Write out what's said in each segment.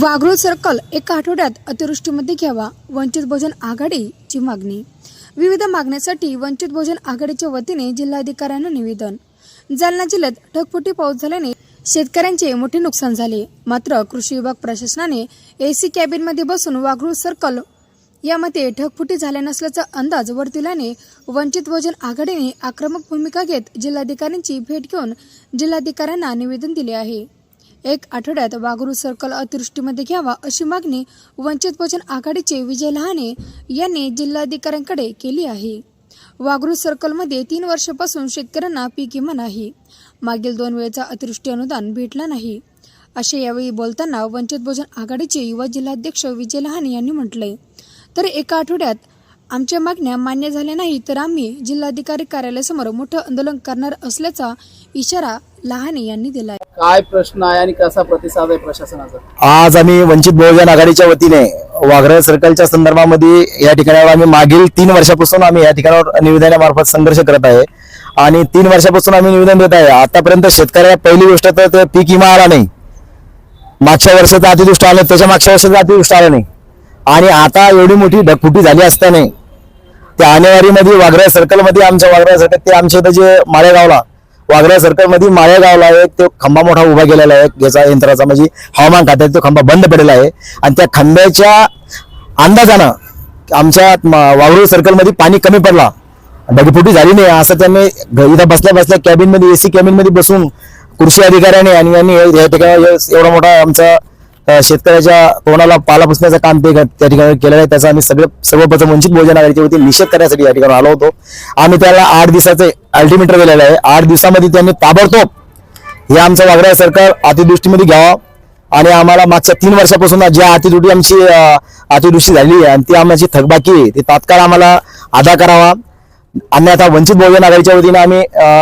वाघरोळ circle एका आठवड्यात अतिवृष्टीमध्ये घ्यावा. वंचित बहुजन आघाडीची मागणी. विविध मागण्यासाठी वंचित बहुजन आघाडीच्या वतीने जिल्हाधिकाऱ्यांना निवेदन. जालना जिल्ह्यात ढगफुटी पाऊस झाल्याने शेतकऱ्यांचे मोठे नुकसान झाले. मात्र कृषी विभाग प्रशासनाने एसी कॅबिनमध्ये बसून वाघरूळ सर्कल यामध्ये ढगफुटी झाल्या नसल्याचा अंदाज वर्तविल्याने वंचित बहुजन आघाडीने आक्रमक भूमिका घेत जिल्हाधिकाऱ्यांची भेट घेऊन जिल्हाधिकाऱ्यांना निवेदन दिले आहे. एक आठवड्यात वाघरू सर्कल अतिवृष्टीमध्ये घ्यावा अशी मागणी वंचित बहुजन आघाडीचे विजय लहाने यांनी जिल्हाधिकाऱ्यांकडे केली आहे. वाघरू सर्कलमध्ये तीन वर्षापासून शेतकऱ्यांना पीक विमा नाही. मागील दोन वेळेचा अतिवृष्टी अनुदान भेटला नाही. असे यावेळी बोलताना वंचित बहुजन आघाडीचे युवा जिल्हाध्यक्ष विजय लहाने यांनी म्हटले तर एका आठवड्यात आमच्या मागण्या मान्य झाल्या नाही तर आम्ही जिल्हाधिकारी कार्यालयासमोर मोठं आंदोलन करणार असल्याचा इशारा लहाने यांनी दिलाय. काय प्रश्न आहे आणि कसा प्रतिसाद आहे प्रशासनाचा? आज आम्ही वंचित बहुजन आघाडीच्या वतीने वाघरे सर्कलच्या संदर्भामध्ये या ठिकाणावर आम्ही मागील तीन वर्षापासून आम्ही या ठिकाणावर निवेदनामार्फत संघर्ष करत आहे. आणि तीन वर्षापासून आम्ही निवेदन देत आहे. आतापर्यंत शेतकऱ्याला पहिली गोष्ट तर ते पीक विमा आला नाही. मागच्या वर्षाचा अतिवृष्टी आला त्याच्या मागच्या वर्षाचा अतिवृष्टी आला नाही. आणि आता एवढी मोठी ढगफुटी झाली असताना त्या आणेवारीमध्ये वाघऱ्या सर्कलमध्ये आमच्या वाघऱ्या सर्कल ते आमच्या इथं जे माळेगावला वाघऱ्या सर्कलमध्ये माळेगावला एक तो खंबा मोठा उभा केलेला आहे. याचा यंत्राचा म्हणजे हवामान खात्यात तो खंबा बंद पडलेला आहे. आणि त्या खंब्याच्या अंदाजानं आमच्या वाघरू सर्कलमध्ये पाणी कमी पडला. ढगफुटी झाली नाही. असं त्यांनी इथं बसल्या बसल्या कॅबिनमध्ये एसी कॅबिनमध्ये बसून कृषी अधिकाऱ्याने आणि यांनी या ठिकाणी एवढा मोठा आमचा शेतकऱ्याच्या तोंडाला पाला पुसण्याचं काम ते त्या ठिकाणी केलेलं आहे. त्याचा आम्ही सगळे सर्वप्रथम वंचित बहुजन आघाडीच्या वतीने निषेध करण्यासाठी या ठिकाणी आलो होतो. आम्ही त्याला आठ दिवसाचे अल्टिमेटर दिलेलं आहे. आठ दिवसामध्ये त्यांनी ताबडतोब हे आमचं वागड्या सरकार अतिदृष्टीमध्ये घ्यावा. आणि आम्हाला मागच्या तीन वर्षापासून ज्या अतिदृष्टी आमची अतिदृष्टी अतिवृष्टी झाली आहे आणि ती आमची थकबाकी आहे ती तात्काळ आम्हाला अदा करावा. आम्ही आता वंचित बहुजन आघाडीच्या वतीने आम्ही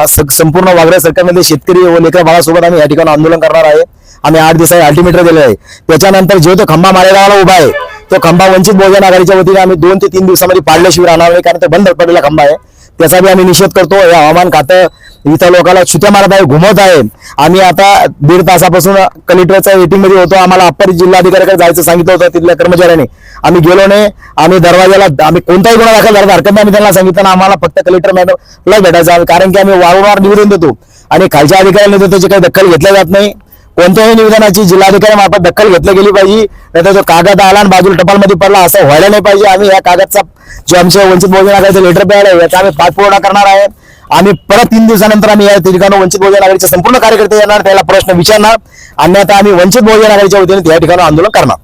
स- संपूर्ण वागड्या सरकारमध्ये शेतकरी व लेकर बाळासोबत आम्ही या ठिकाणी आंदोलन करणार आहे. आम्ही आठ दिवसाचे अल्टिमेटर दिले आहे. त्याच्यानंतर जो तो खंबा माळेगावला उभा आहे तो खंबा वंचित बहुजन आघाडीच्या वतीने आम्ही दोन ते तीन दिवसामध्ये पाडल्याशिवाय राहणार नाही कारण तो बंद पडलेला खंबा आहे. त्याचा बी आम्ही निषेध करतो हे हवामान खातं इथं लोकांना छुट्या मारत आहे घुमत आहे. आम्ही आता दीड तासापासून कलेक्टरच्या मीटिंगमध्ये होतो. आम्हाला अप्पर जिल्हाधिकाऱ्याकडे जायचं सांगितलं होतं तिथल्या कर्मचाऱ्यांनी. आम्ही गेलो नाही. आम्ही दरवाजाला आम्ही कोणताही गुन्हा दाखल झाला हरकत नाही आम्ही त्यांना सांगितलं ना आम्हाला फक्त कलेक्टर मॅडमला भेटायचं आहे. कारण की आम्ही वारंवार निवेदन देतो. आणि खालच्या अधिकाऱ्यांनी त्याची काही दखल घेतल्या जात नाही. कोणत्याही निवेदनाची जिल्हाधिकारी मार्फत दखल घेतली गेली पाहिजे. नाही तर जो कागद आला आणि बाजूला टपालमध्ये पडला असं व्हायला नाही पाहिजे. आम्ही या कागदचा जो आमच्या वंचित बहुजन आघाडीचं लेटर पॅड आहे याचा आम्ही पाठपुरावा करणार आहे. आम्ही परत तीन दिवसानंतर आम्ही या ठिकाणी वंचित बहुजन आघाडीचे संपूर्ण कार्यकर्ते येणार त्याला प्रश्न विचारणार. अन्यथा आम्ही वंचित बहुजन आघाडीच्या वतीने या ठिकाणी आंदोलन करणार.